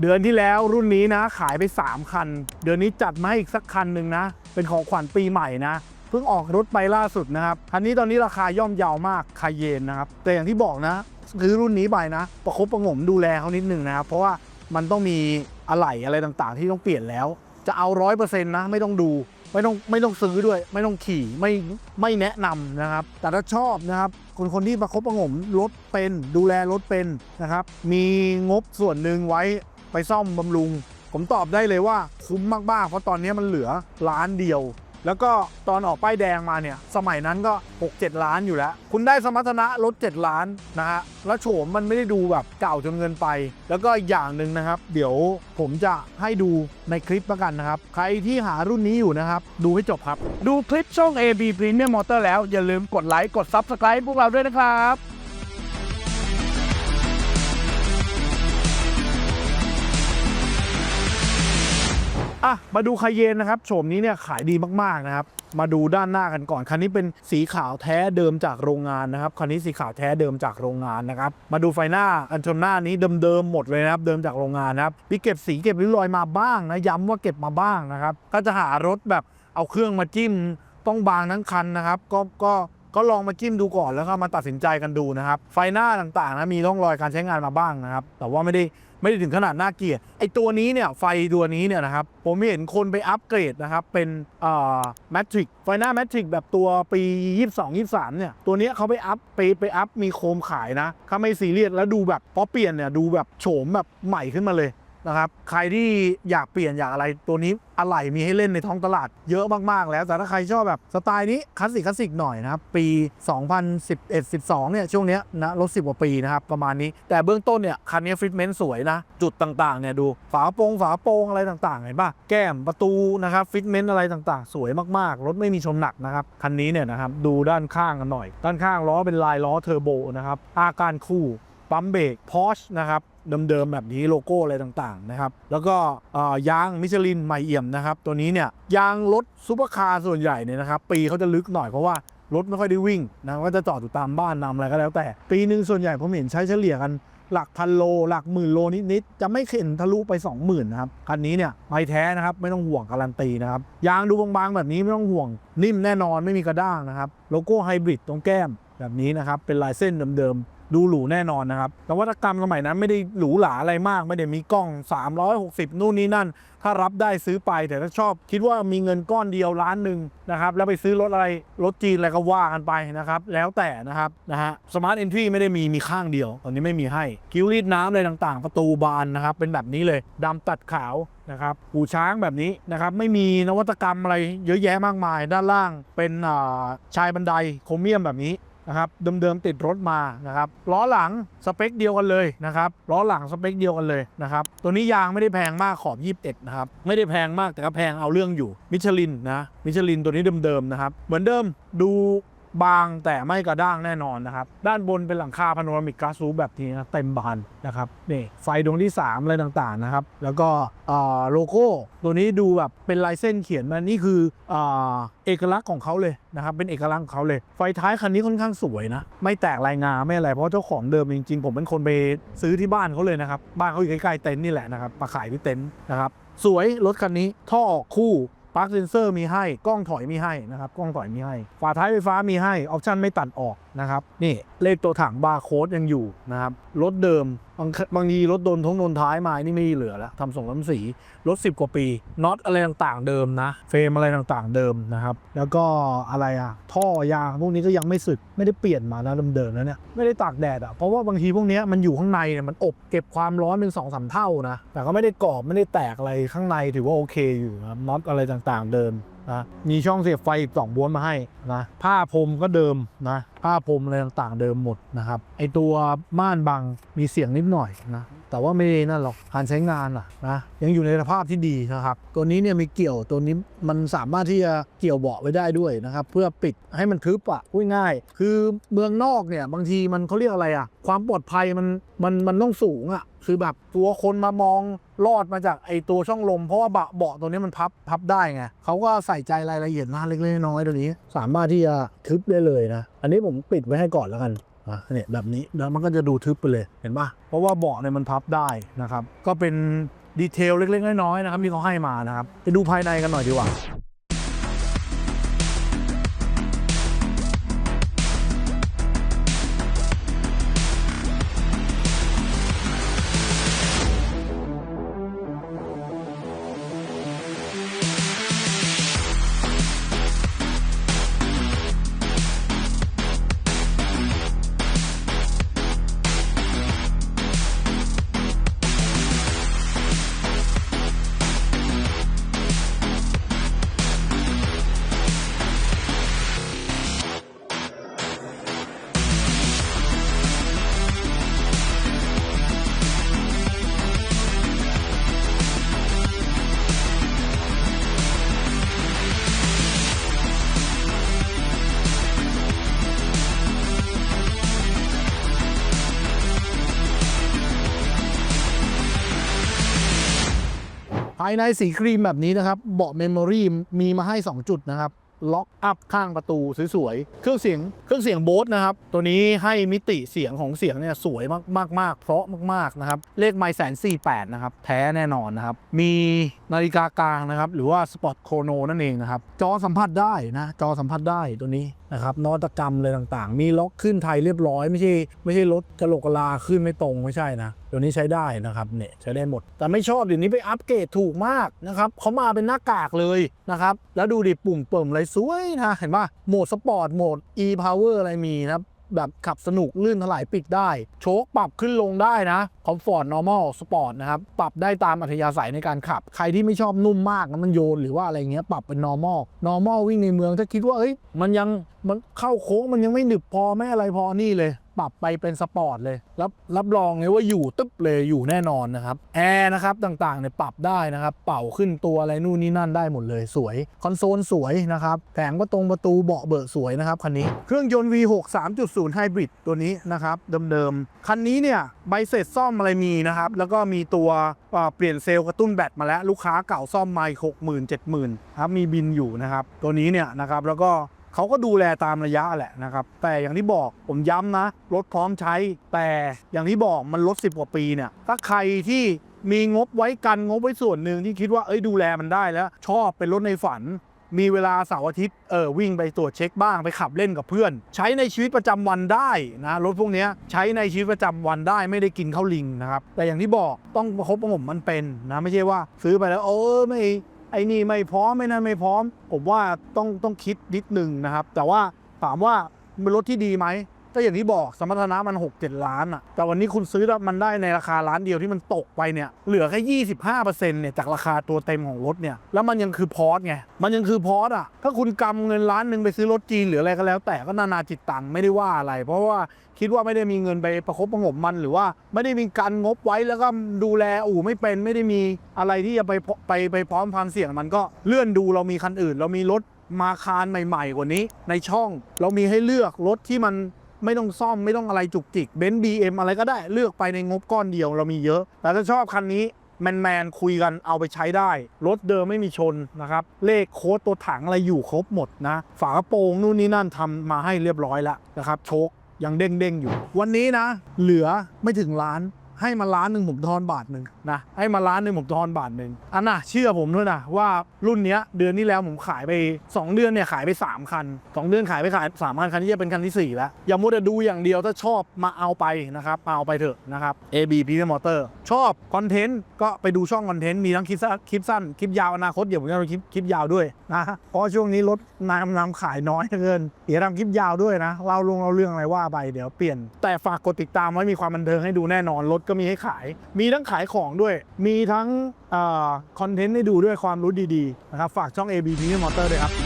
เดือนที่แล้วรุ่นนี้นะขายไป 3 คัน เดือนนี้จัดมาอีกสักคันหนึ่งนะ เป็นของขวัญปีใหม่นะเพิ่งออกรถไปล่าสุดนะครับคันนี้ตอนนี้ราคาย่อมเยาวมากคายเยนนะครับแต่อย่างที่บอกนะซื้อรุ่นนี้ไปนะ ประคบประงมดูแลเขานิดหนึ่งนะครับเพราะว่ามันต้องมีอะไหล่อะไรต่างๆ ที่ต้องเปลี่ยนแล้ว จะเอาร้อยเปอร์เซ็นต์นะไม่ต้องดูไม่ต้องไม่ต้องซื้อด้วย ไม่ต้องขี่ไม่ไม่แนะนำนะครับ แต่ถ้าชอบนะครับ คนคนที่ประคบประงมรถเป็นดูแลรถเป็นนะครับ มีงบส่วนหนึ่งไว้ ไปซ่อมบำรุง ผมตอบได้เลยว่าคุ้มมากๆ เพราะตอนนี้มันเหลือล้านเดียว แล้วก็ตอนออกป้ายแดงมาเนี่ยสมัยนั้นก็ 6-7 ล้านอยู่แล้ว คุณได้สมรรถนะรถ 7 ล้านนะฮะแล้วโฉมมันไม่ได้ดูแบบเก่าจนเงินไป แล้วก็อย่างหนึ่งนะครับ เดี๋ยวผมจะให้ดูในคลิปแล้วกันนะครับ ใครที่หารุ่นนี้อยู่นะครับ ดูให้จบครับ ดูคลิปช่อง AB Premium Motor แล้วอย่าลืมกดไลค์กด Subscribe พวกเราด้วยนะครับ อะมาดูคาเยนนะครับโฉมนี้เนี่ยขายดีมากๆนะครับมาดูด้านหน้ากันก่อน คันนี้เป็นสีขาวแท้เดิมจากโรงงานนะครับ คันนี้สีขาวแท้เดิมจากโรงงานนะครับ มาดูไฟหน้าอันชนหน้านี้เดิมๆหมดเลยนะครับ เดิมจากโรงงานนะครับมีเก็บสีเก็บริ้วรอยมาบ้างนะ ย้ำว่าเก็บมาบ้างนะครับถ้าจะหารถแบบเอาเครื่องมาจิ้ม ต้องบางทั้งคันนะครับ ก็ก็ก็ลองมาจิ้มดูก่อนแล้วก็มาตัดสินใจกันดูนะครับ ไฟหน้าต่างๆนะมีร่องรอยการใช้งานมาบ้างนะครับ แต่ว่าไม่ได้ ไม่ได้ถึงขนาดน่าเกลียดไอตัวนี้เนี่ยไฟตัวนี้เนี่ยนะครับผมเห็นคนไปอัปเกรดนะครับเป็นอ่อแมทริกไฟหน้าแมทริกแบบตัวปี 22 23 เนี่ย ตัวนี้เขาไปอัพไปไปอัพมีโคมขายนะถ้าไม่ซีเรียสแล้วดูแบบพอเปลี่ยนเนี่ยดูแบบโฉมแบบใหม่ขึ้นมาเลย นะครับ ใครที่อยากเปลี่ยนอยากอะไรตัวนี้อะไหล่มีให้เล่นในท้องตลาดเยอะมากๆ แล้ว แต่ถ้าใครชอบแบบสไตล์นี้คลาสสิกคลาสสิกหน่อยนะครับ ปี 2011-12 เนี่ย ช่วงเนี้ยนะรถ10 กว่าปีนะครับ ประมาณนี้ แต่เบื้องต้นเนี่ย คันนี้ฟิตเมนต์สวยนะ จุดต่างๆ เนี่ยดู ฝาโปรงฝาโปรงอะไรต่างๆ เห็นป่ะ แก้มประตูนะครับฟิตเมนต์อะไรต่างๆ สวยมากๆ รถไม่มีชนหนักนะครับ คันนี้เนี่ยนะครับดูด้านข้างกันหน่อย ด้านข้างล้อเป็นลายล้อเทอร์โบนะครับอาการคู่ปั๊มเบรกพอชนะครับ เดิมๆแบบนี้โลโก้อะไรต่างๆนะครับแล้วก็ยางมิชลินใหม่เอี่ยมนะครับตัวนี้เนี่ยยางรถซูเปอร์คาร์ส่วนใหญ่เนี่ยนะครับปีเขาจะลึกหน่อยเพราะว่ารถไม่ค่อยได้วิ่งนะก็จะจอดอยู่ตามบ้านนำอะไรก็แล้วแต่ ปีหนึ่งส่วนใหญ่ผมเห็นใช้เฉลี่ยกันหลักพันโลหลักหมื่นโลนิดๆจะไม่เข็นทะลุไป 20,000นะครับคันนี้เนี่ยไม่แท้นะครับไม่ต้องห่วงการันตีนะครับยางดูบางๆแบบนี้ไม่ต้องห่วงนิ่มแน่นอนไม่มีกระด้างนะครับโลโก้ไฮบริดตรงแก้ม แบบนี้นะครับ เป็นลายเส้นเดิมๆ ดูหรูแน่นอนนะครับนวัตกรรมสมัยนั้นไม่ได้หรูหราอะไรมาก ไม่ได้มีกล้อง 360 นู่นนี่นั่น ถ้ารับได้ซื้อไป แต่ถ้าชอบ คิดว่ามีเงินก้อนเดียวล้านหนึ่งนะครับ แล้วไปซื้อรถอะไร รถจีนอะไรก็ว่ากันไปนะครับ แล้วแต่นะครับ นะฮะ สมาร์ทเอนทรีไม่ได้มี มีข้างเดียว ตอนนี้ไม่มีให้ คิ้วรีดน้ำอะไรต่างๆ ประตูบานนะครับ เป็นแบบนี้เลยดำตัดขาวนะครับหูช้างแบบนี้นะครับ ไม่มีนวัตกรรมอะไรเยอะแยะมากมาย ด้านล่างเป็นชายบันไดโครเมียมแบบนี้ นะครับเดิมๆติดรถมานะครับล้อหลังสเปคเดียวกันเลยนะครับล้อหลังสเปคเดียวกันเลยนะครับตัวนี้ยางไม่ได้แพงมากขอบ21นะครับไม่ได้แพงมากแต่ก็แพงเอาเรื่องอยู่มิชลินนะมิชลินตัวนี้เดิมๆนะครับเหมือนเดิมดู บางแต่ไม่กระด้างแน่นอนนะครับ ด้านบนเป็นหลังคาพาโนรามิกก a ส s ูแบบนี้นะเต็มบานนะครับนี่ไฟดวงที่ 3 อะไรต่างๆนะครับ แล้วก็โลโก้ตัวนี้ดูแบบเป็นลายเส้นเขียนมานี่คืออเอกลักษณ์ของเขาเลยนะครับ เป็นเอกลักษณ์ของเขาเลย ไฟท้ายคันนี้ค่อนข้างสวยนะ ไม่แตกลายงาไม่อะไร เพราะเจ้าของเดิมจริงๆ ผมเป็นคนไปซื้อที่บ้านเขาเลยนะครับ บ้านเขาอยู่ใกล้ๆเต็นท์นี่แหละนะครับมาขายที่เต็นท์นะครับสวยรถคันนี้ท่อออกคู่ ปลั๊กเซนเซอร์มีให้ กล้องถอยมีให้นะครับ กล้องถอยมีให้ ฝาท้ายไฟฟ้ามีให้ ออปชั่นไม่ตัดออกนะครับ นี่เลขตัวถังบาร์โค้ดยังอยู่นะครับ รถเดิมบางบางทีรถโดนท้องโดนท้ายมานี่ไม่เหลือแล้วทำส่งน้ำสีรถ 10 กว่าปีน็อตอะไรต่างๆเดิมนะ เฟรมอะไรต่างๆเดิมนะครับ แล้วก็อะไรอะท่อยางพวกนี้ก็ยังไม่สึกไม่ได้เปลี่ยนมานะเดิมๆแล้วเนี่ยไม่ได้ตากแดดอะเพราะว่าบางทีพวกนี้มันอยู่ข้างในเนี่ยมันอบเก็บความร้อนเป็น2อสเท่านะแต่ก็ไม่ได้กรอบไม่ได้แตกอะไรข้างในถือว่าโอเคอยู่นะครับน็อตอะไรต่างๆเดิม นะมีช่องเสียบไฟสองบ้วนมาให้นะผ้าพรมก็เดิมนะผ้าพรมอะไรต่างๆเดิมหมดนะครับไอตัวม่านบังมีเสียงนิดหน่อยนะแต่ว่าไม่ได้นั่นหรอกการใช้งานอะนะยังอยู่ในสภาพที่ดีนะครับตัวนี้เนี่ยมีเกี่ยวตัวนี้มันสามารถที่จะเกี่ยวเบาะไว้ได้ด้วยนะครับเพื่อปิดให้มันทึบอะพูดง่าย คือเมืองนอกเนี่ยบางทีมันเขาเรียกอะไรอะความปลอดภัยมันมันมันต้องสูงอะ คือแบบตัวคนมามองลอดมาจากไอตัวช่องลม เพราะว่าเบาะเบาะตัวนี้มันพับพับได้ไงเขาก็ใส่ใจรายละเอียดมากเล็กๆน้อยๆตัวนี้ สามารถที่จะทึบได้เลยนะ อันนี้ผมปิดไว้ให้ก่อนแล้วกันอะเนี่ยแบบนี้แล้วมันก็จะดูทึบไปเลยเห็นปะเพราะว่าเบาะเนี่ยมันพับได้นะครับ ก็เป็นดีเทลเล็กๆน้อยๆนะครับที่เขาให้มานะครับไปดูภายในกันหน่อยดีกว่าายในสีครีมแบบนี้นะครับ เบาะเมมโมรีมีมาให้ 2 จุดนะครับ ล็อกอัพข้างประตูสวยๆ เครื่องเสียงเครื่องเสียงโบสนะครับ ตัวนี้ให้มิติเสียงของเสียงเนี่ยสวยมากๆมากเพราะมากๆนะครับ เลขไมล์แสนสี่แปดนะครับ แท้แน่นอนนะครับ มีนาฬิกากลางนะครับ หรือว่าสปอตโครโนนั่นเองนะครับ จอสัมผัสได้นะ จอสัมผัสได้ตัวนี้นะครับนวัตกรรมเลยต่างๆ มีล็อกขึ้นไทยเรียบร้อย ไม่ใช่ไม่ใช่รถกระโหลกกลาขึ้นไม่ตรงไม่ใช่นะ ตัวนี้ใช้ได้นะครับเนี่ยใช้ได้หมด แต่ไม่ชอบเดี๋ยวนี้ไปอัปเกรดถูกมากนะครับเขามาเป็นหน้ากากเลยนะครับแล้วดูดิปุ่มเปิ่มอะไรสวยนะเห็นป่ะโหมดสปอร์ตโหมด e power อะไรมีนะครับแบบขับสนุกลื่นถลายปิดได้ โชคปรับขึ้นลงได้นะคอมฟอร์ต normal sport นะครับ ปรับได้ตามอัธยาศัยในการขับ ใครที่ไม่ชอบนุ่มมากมันโยนหรือว่าอะไรเงี้ยปรับเป็น normal normal วิ่งในเมืองถ้าคิดว่าเอ้ยมันยังมันเข้าโค้งมันยังไม่หนึบพอไม่อะไรพอนี่เลย ปรับไปเป็นสปอร์ตเลย รับรับรองเลยว่าอยู่ตึ๊บเลยอยู่แน่นอนนะครับแอร์นะครับต่างๆเนี่ยปรับได้นะครับ เป่าขึ้นตัวอะไรนู่นนี่นั่นได้หมดเลยสวย คอนโซลสวยนะครับแผงประตรงประตูเบาะเบิกสวยนะครับคันนี้เครื่องยนต์ V6 3.0 Hybrid ตัวนี้นะครับเดิมๆคันนี้เนี่ยใบเสร็จซ่อมอะไรมีนะครับแล้วก็มีตัวเอ่อเปลี่ยนเซลล์กระตุ้นแบตมาแล้วลูกค้าเก่าซ่อมมาหกหมื่นเจ็ดหมื่นครับมีบินอยู่นะครับตัวนี้เนี่ยนะครับแล้วก็ เขาก็ดูแลตามระยะแหละนะครับ แต่อย่างที่บอกผมย้ำนะ รถพร้อมใช้ แต่อย่างที่บอกมันรถ10 กว่าปีเนี่ย ถ้าใครที่มีงบไว้กันงบไว้ส่วนหนึ่งที่คิดว่าเอ้ยดูแลมันได้แล้ว ชอบเป็นรถในฝัน มีเวลาเสาร์อาทิตย์เออวิ่งไปตรวจเช็คบ้างไปขับเล่นกับเพื่อน ใช้ในชีวิตประจำวันได้นะรถพวกนี้ใช้ในชีวิตประจำวันได้ไม่ได้กินข้าวลิงนะครับแต่อย่างที่บอกต้องประคบประงมมันเป็นนะไม่ใช่ว่า ซื้อไปแล้วเออไม่ ไอ้นี่ไม่พร้อมไม่นั่นไม่พร้อม ผมว่าต้องต้องคิดนิดนึงนะครับ แต่ว่าถามว่าเป็นรถที่ดีไหม ก็อย่างที่บอกสมรรถนะมัน 6 7 ล้านอะแต่วันนี้คุณซื้อแล้วมันได้ในราคาล้านเดียวที่มันตกไปเนี่ยเหลือแค่25%เนี่ยจากราคาตัวเต็มของรถเนี่ยแล้วมันยังคือพอร์ตไงมันยังคือพอร์ตอะถ้าคุณกำเงินล้านหนึ่งไปซื้อรถจีนหรืออะไรก็แล้ว แต่ก็นานาจิตตังค์ไม่ได้ว่าอะไร เพราะว่าคิดว่าไม่ได้มีเงินไปประคบประงมมันหรือว่าไม่ได้มีการงบไว้แล้วก็ดูแลอู่ไม่เป็นไม่ได้มีอะไรที่จะไปไปไปพร้อมความเสี่ยงมันก็เลื่อนดูเรามีคันอื่น เรามีรถมาคารใหม่ ๆ กว่านี้ ในช่องเรามีให้เลือกรถที่มัน ไม่ต้องซ่อมไม่ต้องอะไรจุกจิกเบนซ์บีเอ็มอะไรก็ได้เลือกไปในงบก้อนเดียวเรามีเยอะ แต่ถ้าชอบคันนี้แมนแมนคุยกันเอาไปใช้ได้ รถเดิมไม่มีชนนะครับ เลขโค้ดตัวถังอะไรอยู่ครบหมดนะ ฝากระโปรงนู่นนี่นั่นทำมาให้เรียบร้อยแล้วนะครับ โชคยังเด้งเด้งๆอยู่ วันนี้นะ เหลือไม่ถึงล้าน ให้มาล้านหนึ่งผมทอนบาทหนึ่งนะให้มาล้านหนึ่งผมทอนบาทหนึ่งอันน่ะเชื่อผมด้วยนะว่ารุ่นเนี้ยเดือนที่แล้วผมขายไป 2 เดือนเนี่ยขายไป 3 คัน 2 เดือนขายไปขาย3คันคันนี้จะเป็นคันที่ 4 แล้ว อย่ามัวแต่ดูอย่างเดียวถ้าชอบมาเอาไปนะครับมาเอาไปเถอะนะครับ AB p r e m i u m Motor ชอบคอนเทนต์ก็ไปดูช่องคอนเทนต์มีทั้งคลิปสั้นคลิปสั้นคลิปยาวอนาคตเดี๋ยวผมจะทำคลิปคลิปยาวด้วยนะเพราะช่วงนี้รถนำนำขายน้อยเกินเดี๋ยวทำคลิปยาวด้วยนะเล่าลงเล่าเรื่องอะไรว่าไปเดี๋ยวเปลี่ยนแต่ฝากกดติดตามไว้มีความบันเทิงให้ดูแน่นอนรถก็มีให้ขาย มีทั้งขายของด้วย มีทั้งคอนเทนต์ให้ดูด้วยความรู้ดีๆนะครับฝากช่อง AB p r e m i u m Motor ด้วยครับ